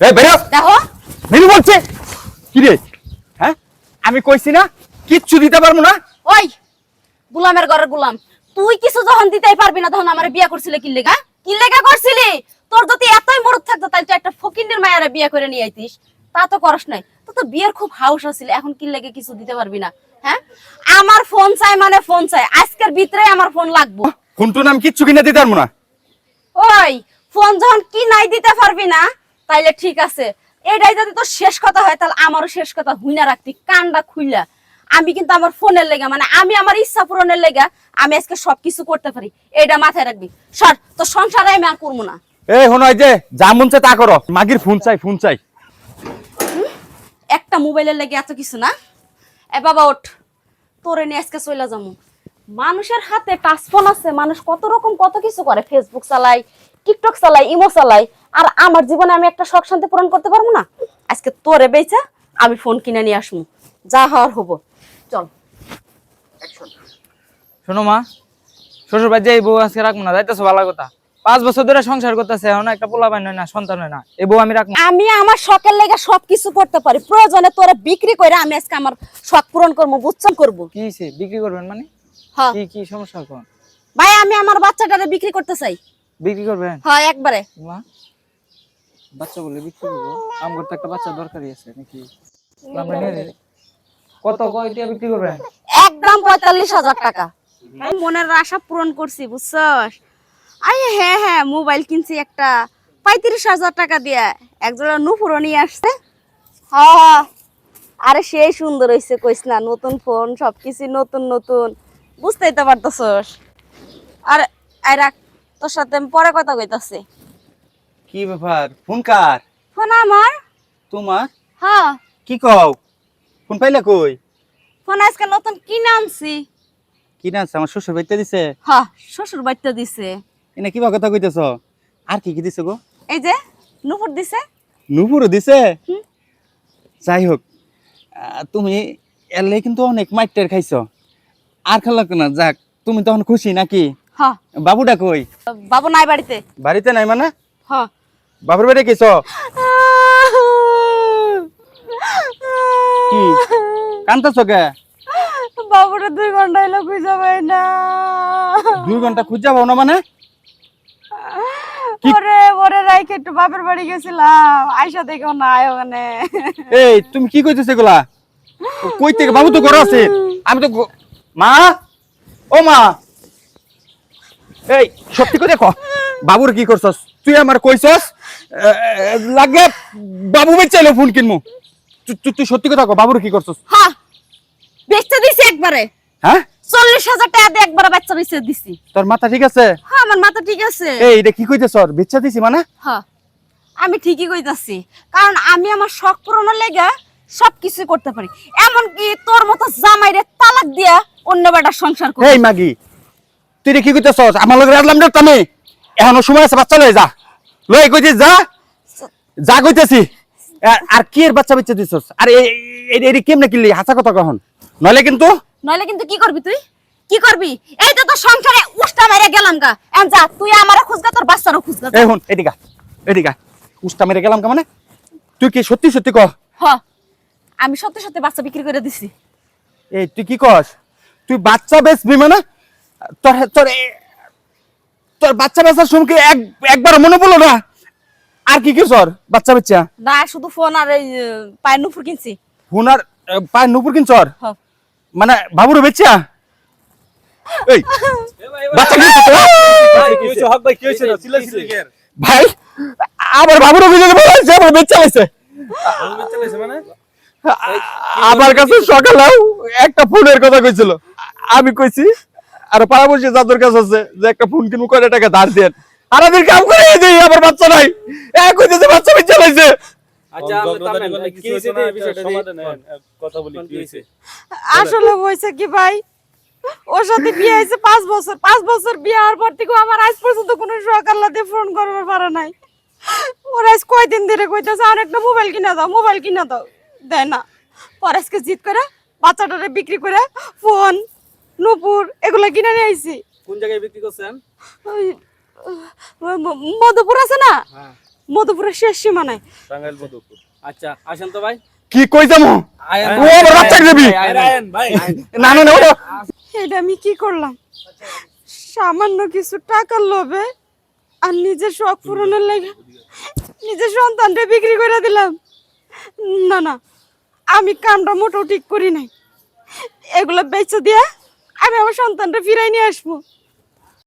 এই বেরো দেখো। বেরো বলছে। কি রে হ্যাঁ? আমি কইছি না কিচ্ছু দিতে পারব না। ওই গুলামের ঘরের গুলাম। তুই কিছু যখন দিতেই পারবি না তখন আমার বিয়ে করছিলে কি লেগা? কি লেগা করছিলি? তোর যদি এতই মরদ থাকতো তাহলে তুই একটা ফকিন্ডের মায়েরা বিয়ে করে নিয়ে আইতিস। তা তো করস নাই। তো তো বিয়ের খুব হাউস আছিল এখন কি লেগে কিছু দিতে পারবি না হ্যাঁ? আমার ফোন চাই মানে ফোন চাই। আজকের ভিতরে আমার ফোন লাগবো। ফোনটো নাম কিচ্ছু কিনে দিতে পারব না। ওই ফোন যখন কি নাই দিতে পারবি না তাইলে ঠিক আছে। এটাই যদি তোর শেষ কথা হয় তাহলে আমারও শেষ কথা হুইনা রাখতি কানটা খুইলা। আমি কিন্তু আমার ফোনের লেগা মানে আমি আমার ইচ্ছা পূরণের লেগা আমি আজকে সবকিছু করতে পারি। এটা মাথায় রাখবি। সর তোর সংসারে আমি আর করব না। এই হনো যে যা মন তা করো। মাগির ফোন চাই ফোন চাই। একটা মোবাইলের লেগে এত কিছু না? এ বাবা ওঠ। তোরে নিয়ে আজকে চলে যাব মানুষের হাতে টাচ ফোন আছে মানুষ কত রকম কত কিছু করে ফেসবুক চালাই টিকটক চালাই ইমো চালাই আর আমার জীবনে আমি একটা শখ শান্তি পূরণ করতে পারব না? আজকে তোরে বেচা আমি ফোন কিনে নিয়ে আসব। যা হওয়ার হব। চল। শোনো মা শ্বশুর বাড়ি যাই বউ আজকে রাখব না যাইতেছো ভালো কথা। পাঁচ বছর ধরে সংসার করতেছে এখন একটা পোলা পাই না সন্তান হয় না এই বউ আমি রাখব। আমি আমার শখের লেগে সব কিছু করতে পারি। প্রয়োজনে তোরে বিক্রি করে আমি আজকে আমার শখ পূরণ করব বুঝছ করব। কি? বিক্রি করবেন মানে? হ্যাঁ। কি কি সমস্যা ভাই আমি আমার বাচ্চাটারে বিক্রি করতে চাই। বিক্রি করবেন? হ্যাঁ একবারে। মা বাচ্চা বলে বিক্রি করব। আমার তো একটা বাচ্চা দরকারই আছে নাকি? আমরা নিয়ে। কত কয়টা বিক্রি করবেন? একদম পঁয়তাল্লিশ হাজার টাকা। আমি মনের আশা পূরণ করছি বুঝছস? আই হ্যাঁ হ্যাঁ মোবাইল কিনছি একটা। পঁয়ত্রিশ হাজার টাকা দিয়ে। একজোড়া নুপুরও নিয়ে আসছে। হ্যাঁ আরে সেই সুন্দর হয়েছে কইস না নতুন ফোন সবকিছু নতুন নতুন। বুঝতেই তো পারতেছস। আর রাখ। তোর সাথে আমি পরে কথা কইতাছি। কি ব্যাপার? ফোন কার? ফোন আমার? তোমার? হ্যাঁ। কি কও? ফোন পাইলা কই? ফোন আজকে নতুন কি নামছি কি না আমার শ্বশুর বাড়িতে দিছে? হ্যাঁ শ্বশুর বাড়িতে দিছে। এনে কিবা কথা কইতেছ? আর কি কি দিছে গো? এই যে নুপুর দিছে। নুপুরও দিছে? যাই হোক তুমি এলে কিন্তু অনেক মাইটের খাইছো। আর খেলা না যাক তুমি তখন খুশি নাকি? হ্যাঁ। বাবুটা কই? বাবু নাই বাড়িতে। বাড়িতে নাই মানে? হ্যাঁ। বাবুর বাড়ি গেছো? কি? কান্তাছ কে? বাবুটা দুই ঘণ্টা এলো খুঁজে পাই না। দুই ঘণ্টা খুঁজে পাও না মানে? ওরে ওরে রাইকে একটু বাপের বাড়ি গেছিলাম। আয়সা দেখো না আয় ওখানে এই তুমি কি কইতেছ এগুলা? কই থেকে? বাবু তো ঘর আছে। আমি তো মা? ও মা! এই সত্যি করে কো বাবুর কি করছস? তুই আমার কইছস? লাগে বাবু বেচাইলে ফোন কিনমু। তু- তু- তুই সত্যি কথা কো বাবুর কি করছস? হ্যাঁ বেচতে দিছি একবারে। হ্যাঁ? চল্লিশ হাজার টাকা দিয়ে একবারে বাচ্চা বেচতে দিছি। তোর মাথা ঠিক আছে? হ্যাঁ আমার মাথা ঠিক আছে। এই এটা কি কইতেছ? বেচা দিছি মানে? হ্যাঁ আমি ঠিকই কইতাছি। কারণ আমি আমার শখ পূরণের লেগে সবকিছু করতে পারি। এমনকি তোর মতো জামাইরে তালাক দিয়া অন্য বেটা সংসার করি এই মাগি তুই রে কি কইতেছস আমার লগে রাখলাম না তুমি। এখনও সময় আছে বাচ্চা লয়ে যা। লয়ে কইছিস যা। যা কইতেছি। আর- কি এর বাচ্চা বাচ্চা দিছস? আর এই কেমনে কিনলি? হাসা কথা কখন নইলে কিন্তু নইলে কিন্তু কি করবি তুই? কি করবি? এই তো তোর সংসারে উষ্টা মেরে গেলাম গা। এখন যা তুই আমারও খুঁজগা তোর বাচ্চারও খুঁজগা। এই হুন এদিকা এদিকা উষ্টা মেরে গেলাম কে মানে? তুই কি সত্যি সত্যি ক হ। আমি সত্যি সত্যি বাচ্চা বিক্রি করে দিছি। এই তুই কি কস? তুই বাচ্চা বেচবি মানে? তোর তোর তোর বাচ্চা বেচার সময় কি এক একবার মনে পড়ল না? আর কি কি সর বাচ্চা বাচ্চা? না শুধু ফোন আর এই পায়ের নুপুর কিনছি। হুনার আহ, পায়ের নুপুর কিনছর মানে বাবুর বেচা? এই বাচ্চা তো? ভাই আবার বাবুর অভিযোগে বলাইছে আবার বেচা লাইছে আমার কাছে সকালেও একটা ফোনের কথা কইছিল। আমি কইছি আর পাড়াবসী যাদের কাছে আছে যে একটা ফোন কিনবো কয়টা টাকা ধার দেন? আর আমি কাম করে দেই আমার বাচ্চা নাই। এক বাচ্চা বেচা লাইছে। আচ্ছা মানে কি হয়েছে না বিষয়টা সমাধান কথা বলি কি হয়েছে আসলে হয়েছে কি ভাই ওর সাথে বিয়ে হয়েছে পাঁচ বছর। পাঁচ বছর বিয়ে হওয়ার পর থেকে আমার আজ পর্যন্ত কোনো সকালাতে ফোন করবার পারে নাই। ওর আজ কয়দিন ধরে কইতেছে আর একটা মোবাইল কিনা দাও মোবাইল কিনা দাও। দেয় না। পরে আজকে জিত করে বাচ্চাটারে বিক্রি করে ফোন নুপুর এগুলো কিনে নিয়ে আইছি। কোন জায়গায় বিক্রি করছেন? ওই, মধুপুর আছে না? হ্যাঁ। মধুপুরের শেষ সীমানায়। টাঙ্গাইল মধুপুর। আচ্ছা আসেন তো ভাই। কি কই যাব? ও বাচ্চা দেবি? আয়েন ভাই। না না না এটা আমি কি করলাম? সামান্য কিছু টাকার লোভে আর নিজের শখ পূরণের লাগে নিজের সন্তানটা বিক্রি করে দিলাম। না না আমি কামটা মোটেও ঠিক করি নাই। এগুলো বেচে দিয়া আমি আমার সন্তানটা ফিরাই নিয়ে আসব।